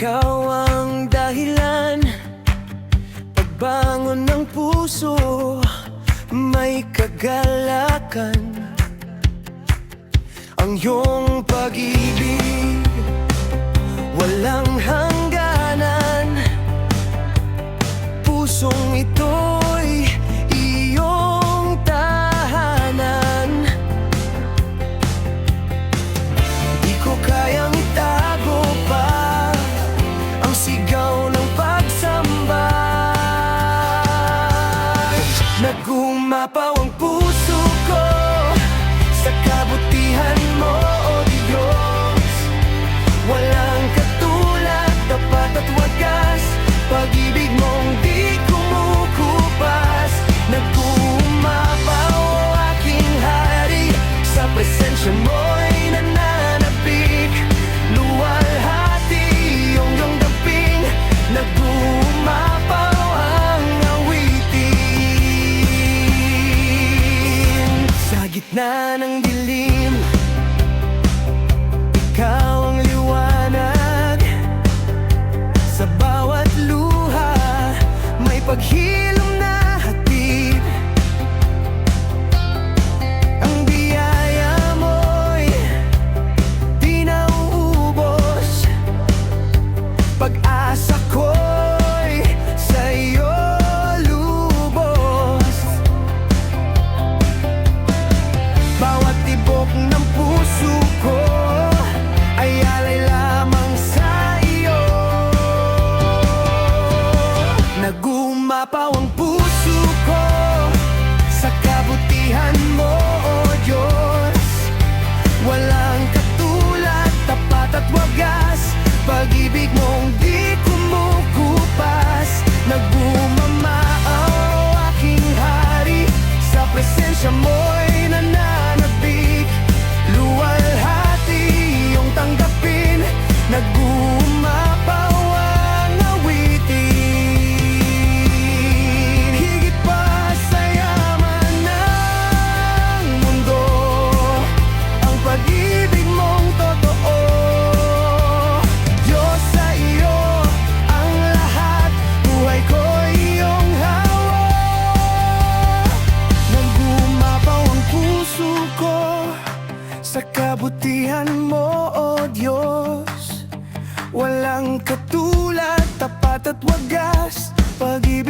Ikaw ang dahilan. Pagbangon ng puso May kagalakan. Ang iyong pag-ibig Nagumapaw ang puso paghila Wala won't puso Sa kabutihan mo, O Diyos Walang katulad, tapat at wagas Pag-ibig